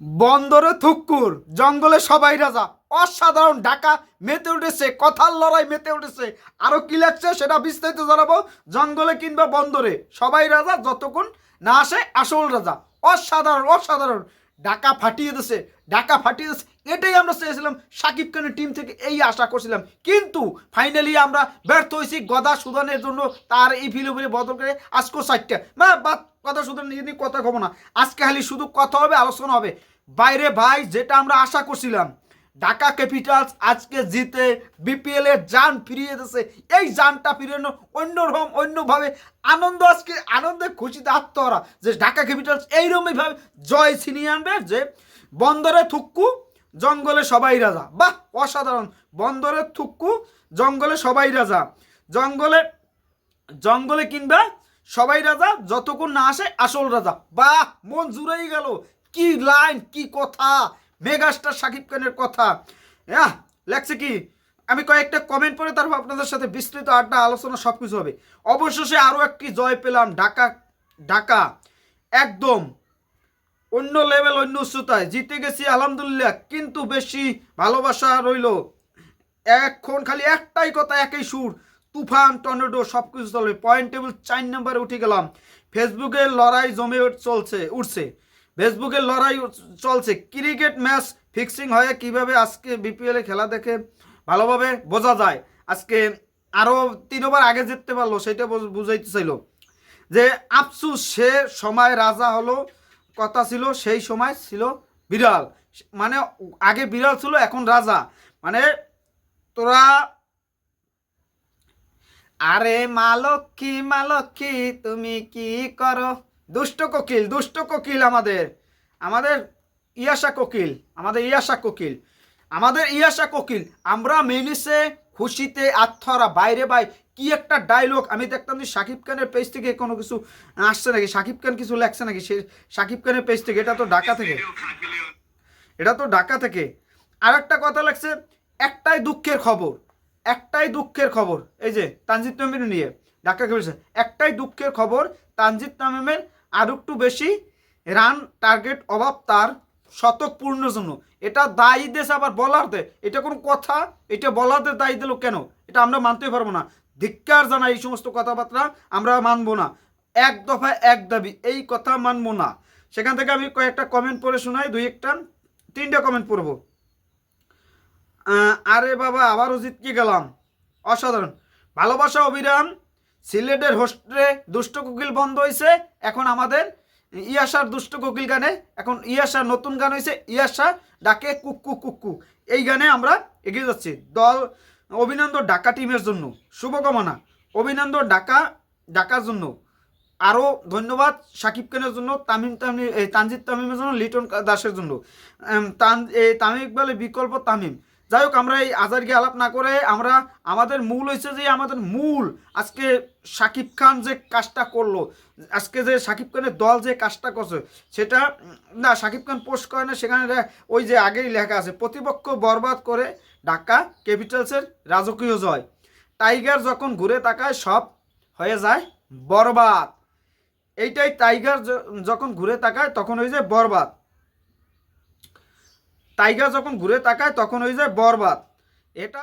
বন্দরে থুক্কুর, জঙ্গলে সবাই রাজা। অসাধারণ ঢাকা মেতে উঠেছে, কথার লড়াই মেতে উঠেছে। আরও কি লাগছে সেটা বিস্তারিত জানাব। জঙ্গলে কিংবা বন্দরে সবাই রাজা, যতক্ষণ না আসে আসল রাজা। অসাধারণ অসাধারণ। ঢাকা ফাটিয়ে দিছে ডাকা ফাটিয়ে দিছে, এটাই আমরা চেয়েছিলাম সাকিব খানের টিম থেকে, এই আশা করছিলাম। কিন্তু ফাইনালি আমরা ব্যর্থ হয়েছি গদা সুদানের জন্য, তার এই ফিলোফিলি বদল করে আজকে চারটা বা বাদ কথা সুদান নিয়ে কথা কব না। আজকে খালি শুধু কথা হবে, আলোচনা হবে। বাইরে ভাই, যেটা আমরা আশা করছিলাম ঢাকা ক্যাপিটালস আজকে জিতে বিপিএল এর যান ফিরিয়ে দিয়েছে। এই যানটা ফিরানো অন্যরকম, অন্যভাবে আনন্দ, আজকে আনন্দে খুশিতে আত্মহারা যে ঢাকা ক্যাপিটালস এইরকমই ভাবে জয় ছিনিয়ে আনবে যে বন্দরে থুক্কু, জঙ্গলে সবাই রাজা। বাহ, অসাধারণ। বন্দরে থুক্কু, জঙ্গলে সবাই রাজা। জঙ্গলে জঙ্গলে কিংবা সবাই রাজা, যতক্ষণ না আসে আসল রাজা। বাহ, মন জুড়েই গেল। কি লাইন কি কথা মেগাস্টার শাকিব খানের কথা। হ্যাঁ লেখছে কি? আমি কয়েকটা কমেন্ট পড়ে তারপর আপনাদের সাথে বিস্তৃত আড্ডা, আলোচনা সব কিছু হবে। অবশেষে আরও একটি জয় পেলাম ঢাকা ঢাকা। একদম অন্য লেভেল অন্য উচ্চতায়। জিতে গেছি, আলহামদুলিল্লাহ। কিন্তু বেশি ভালোবাসা রইল। এখন খালি একটাই কথা, একই সুর। তুফান, টর্নেডো সব কিছু চলবে পয়েন্ট টেবিল চার নম্বরে উঠে গেলাম। ফেসবুকের লড়াই জমে চলছে, উঠছে। ফেসবুকের লড়াই চলছে। ক্রিকেট ম্যাচ ফিক্সিং হয়ে কীভাবে আজকে বিপিএলে খেলা দেখে ভালোভাবে বোঝা যায়। আজকে আরও তিন ওভার আগে জিততে পারল, সেটা বুঝ- বুঝাইতে চাইলো। যে আফসুস, সে সময় রাজা হলো, কথা ছিল, সেই সময় ছিল বিড়াল। মানে আগে বিড়াল ছিল, এখন রাজা। মানে তোরা আরে মা লক্ষ্মী মা লক্ষ্মী তুমি কি করো? দুষ্ট কোকিল দুষ্ট কোকিল আমাদের। আমাদের ইয়াসা কোকিল, আমাদের ইয়াসা কোকিল। আমাদের ইয়াসা কোকিল, আমরা মেনিসে খুশিতে আত্মহারা, বাইরে বাই কি একটা ডায়লগ আমি দেখতাম যে শাকিব খানের পেজ থেকে কোনো কিছু আসছে নাকি? শাকিব খান কিছু লেখছে নাকি? সে শাকিব খানের পেজ থেকে, এটা তো ঢাকা থেকে। এটা তো ঢাকা থেকে। আর একটা কথা লাগছে একটাই দুঃখের খবর, একটাই দুঃখের খবর। এই যে তানজিদ তামিম নিয়ে ঢাকা খেলেছে একটাই দুঃখের খবর, তানজিদ তামিমের আর একটু বেশি রান টার্গেট অভাব তার শতক পূর্ণর জন্য। এটা দায়ী দেশ আবার বলার দে এটা কোনো কথা? এটা বলারদের দায়ী দিল কেন? এটা আমরা মানতেই পারব না। ধিক্কার জানা এই সমস্ত কথাবার্তা আমরা মানবো না। এক দফায় এক দাবি, এই কথা মানবো না। সেখান থেকে আমি কয়েকটা কমেন্ট পড়ে শোনাই, দুই একটা, তিনটা কমেন্ট পড়ব। আরে বাবা, আবারও জিতকে গেলাম। অসাধারণ। ভালোবাসা অবিরাম। সিলেটের হোস্টেলে দুষ্ট কোকিল বন্ধ হয়েছে এখন আমাদের ইয়াসার দুষ্ট কোকিল গানে, এখন ইয়াসার নতুন গান হয়েছে ইয়াসা ডাকে কুক্কু কুক্কু এই গানে আমরা এগিয়ে যাচ্ছি। দল অভিনন্দন ঢাকা টিমের জন্য। শুভকামনা। অভিনন্দন ঢাকা, ঢাকার জন্য। আরও ধন্যবাদ সাকিব খানের জন্য, তামিম তামিম তানজিদ তামিমের জন্য, লিটন দাসের জন্য। তান, এই তামিম ইকবালের বিকল্প তামিম। যাই হোক আমরা এই আজারকে আলাপ না করে আমরা, আমাদের মূল হয়েছে যে আমাদের মূল আজকে সাকিব খান যে কাজটা করল, আজকে যে সাকিব খানের দল যে কাজটা করছে, সেটা না, সাকিব খান পোস্ট করে না, সেখানে ওই যে আগেই লেখা আছে, প্রতিপক্ষ বরবাদ করে ঢাকা ক্যাপিটালসের রাজকীয় জয়। টাইগার যখন ঘুরে তাকায়, সব হয়ে যায় বরবাদ। এইটাই টাইগার যখন ঘুরে তাকায়, তখন হয়ে যায় বরবাদ। টাইগার যখন ঘুরে তাকায়, তখন হয়ে যায় বরবাদ। এটা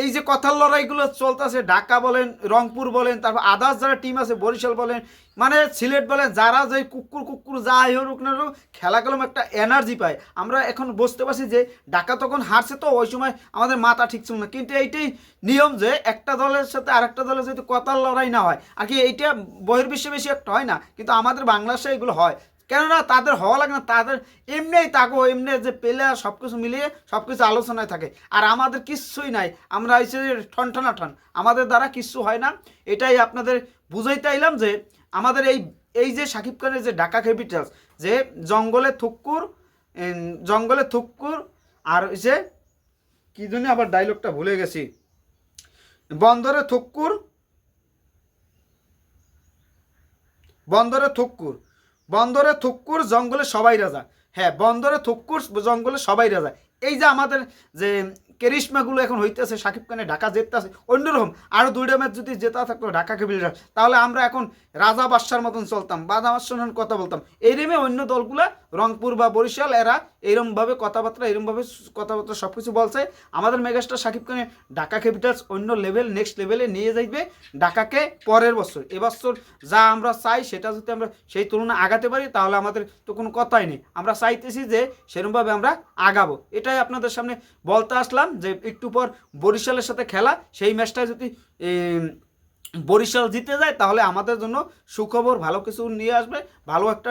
এই যে কথার লড়াইগুলো চলতেছে, ঢাকা বলেন, রংপুর বলেন, তারপর আদার্স যারা টিম আছে, বরিশাল বলেন মানে সিলেট বলেন, যারা যে কুকুর কুকুর যাই হোক না হোক, খেলা খেলাগুলো একটা এনার্জি পায়। আমরা এখন বুঝতে পারছি যে ঢাকা তখন হারছে তো, ওই সময় আমাদের মাথা ঠিক ছিল না। কিন্তু এইটাই নিয়ম যে একটা দলের সাথে আরেকটা দলের যদি কথার লড়াই না হয়, আর কি এইটা বহির্বিশ্বে বেশি একটা হয় না, কিন্তু আমাদের বাংলাদেশে এগুলো হয়। কেননা তাদের হওয়া লাগে না, তাদের এমনিই তাকো, এমনি যে পেলে সব কিছু মিলিয়ে সব কিছু আলোচনায় থাকে। আর আমাদের কিচ্ছুই নাই, আমরা হচ্ছে ঠন ঠনা ঠন আমাদের দ্বারা কিচ্ছু হয় না। এটাই আপনাদের বুঝাইতে আইলাম যে আমাদের এই এই যে সাকিব খানের যে ঢাকা ক্যাপিটালস যে জঙ্গলে থুক্কুর জঙ্গলে থুক্কুর, আর যে কী জন্য আবার ডায়লগটা ভুলে গেছি। বন্দরে থুক্কুর বন্দরে থুক্কুর। বন্দরে থুক্কুর জঙ্গলে সবাই রাজা। হ্যাঁ বন্দরে থুক্কুর জঙ্গলে সবাই রাজা। এই যে আমাদের যে কেরিশমাগুলো এখন হইতেছে, সাকিব খানে ঢাকা জেততেছে অন্যরকম আরও দুইটা ম্যাচ যদি জেতা থাকতো ঢাকা ক্যাপিটাল তাহলে আমরা এখন রাজা বাদশার মতন চলতাম বাদা বাদশার কথা বলতাম। এই রেমে অন্য দলগুলা, রংপুর বা বরিশাল, এরা এইরকমভাবে কথাবার্তা এরকমভাবে কথাবার্তা সব কিছু বলছে। আমাদের মেগাস্টার সাকিব খানে ঢাকা ক্যাপিটালস অন্য লেভেল নেক্সট লেভেলে নিয়ে যাইবে ঢাকাকে পরের বছর। এবছর যা আমরা চাই সেটা যদি আমরা সেই তুলনায় আগাতে পারি, তাহলে আমাদের তো কোনো কথাই নেই। আমরা চাইতেছি যে সেরকমভাবে আমরা আগাবো। এটাই আপনাদের সামনে বলতে আসলাম যে একটু পর বরিশালের সাথে খেলা, সেই ম্যাচটা যদি বরিশাল জিতে যায়, তাহলে আমাদের জন্য সুখবর, ভালো কিছু নিয়ে আসবে, ভালো একটা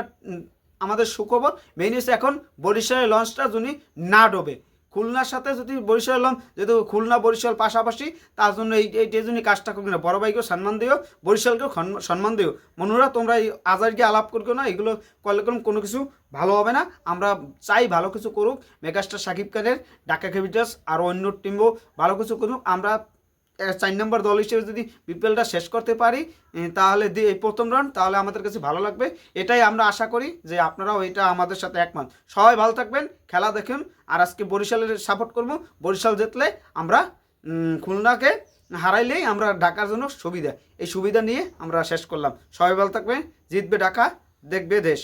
আমাদের সুখবর মেইন হচ্ছে এখন বরিশালের লঞ্চটা যদি না ডোবে। খুলনার সাথে যদি বরিশাল লঞ্চ, যেহেতু খুলনা, বরিশাল পাশাপাশি, তার জন্য এই এই জন্য কাজটা করবে না। বড় ভাইকেও সম্মান দিও, বরিশালকেও সম্মান দিও। মনুরা, তোমরা এই আজারকে আলাপ করবে না, এগুলো করলে কোনো কিছু ভালো হবে না। আমরা চাই ভালো কিছু করুক। মেগাস্টার সাকিব খানের, ঢাকা ক্যাপিটালস আর অন্য টিমও ভালো কিছু করুক। আমরা চার নম্বর দল হিসেবে যদি বিপিএলটা শেষ করতে পারি তাহলে এই প্রথম রাউন্ড তাহলে আমাদের কাছে ভালো লাগবে। এটাই আমরা আশা করি যে আপনারাও এটা আমাদের সাথে একমত। সবাই ভালো থাকবেন, খেলা দেখুন, আর আজকে বরিশালের সাপোর্ট করব। বরিশাল জিতলে আমরা খুলনাকে হারাইলেই আমরা ঢাকার জন্য সুবিধা। এই সুবিধা নিয়ে আমরা শেষ করলাম। সবাই ভালো থাকবেন, জিতবে ঢাকা, দেখবে দেশ।